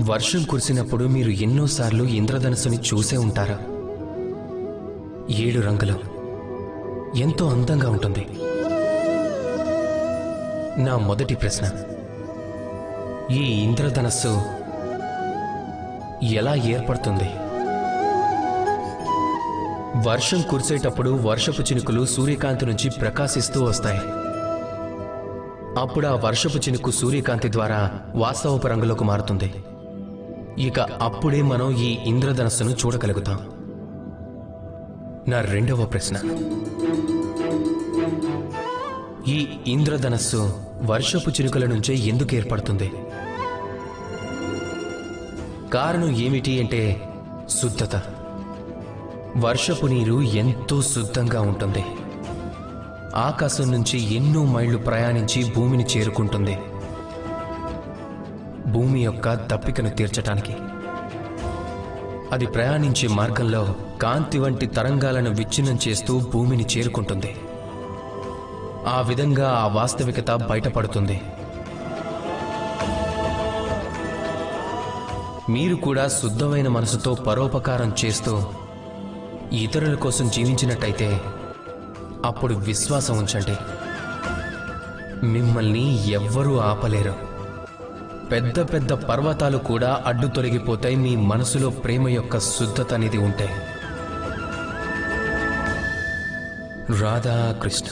వర్షం కురిసినప్పుడు మీరు ఎన్నోసార్లు ఇంద్రధనుసుని చూసే ఉంటారా? ఏడు రంగులు. ఎంతో అందంగా ఉంటుంది. నా మొదటి ప్రశ్న. ఈ ఇంద్రధనస్సు ఎలా ఏర్పడుతుంది? వర్షం కురిసేటప్పుడు వర్షపు చినుకులు సూర్యకాంతి నుంచి ప్రకాశిస్తూ వస్తాయి. అప్పుడు ఆ వర్షపు చినుకు సూర్యకాంతి ద్వారా వాస్తవపు రంగులోకి మారుతుంది. ఇక అప్పుడే మనం ఈ ఇంద్రధనస్సును చూడగలుగుతాం. నా రెండవ ప్రశ్న. ఈ ఇంద్రధనస్సు వర్షపు చినుకుల నుంచే ఎందుకు ఏర్పడుతుంది? కారణం ఏమిటి అంటే శుద్ధత. వర్షపు నీరు ఎంతో శుద్ధంగా ఉంటుంది. ఆకాశం నుంచి ఎన్నో మైళ్ళు ప్రయాణించి భూమిని చేరుకుంటుంది. భూమి యొక్క దప్పికను తీర్చటానికి. అది ప్రయాణించే మార్గంలో కాంతి వంటి తరంగాలను విచ్ఛిన్నం చేస్తూ భూమిని చేరుకుంటుంది. ఆ విధంగా ఆ వాస్తవికత బయటపడుతుంది. మీరు కూడా శుద్ధమైన మనసుతో పరోపకారం చేస్తూ ఇతరుల కోసం జీవించినట్టయితే అప్పుడు విశ్వాసం ఉంచండి. మిమ్మల్ని ఎవ్వరూ ఆపలేరు. పెద్ద పెద్ద పర్వతాలు కూడా అడ్డు తొలగిపోతాయి. మీ మనసులో ప్రేమ యొక్క శుద్ధత అనేది ఉంటే. రాధా కృష్ణ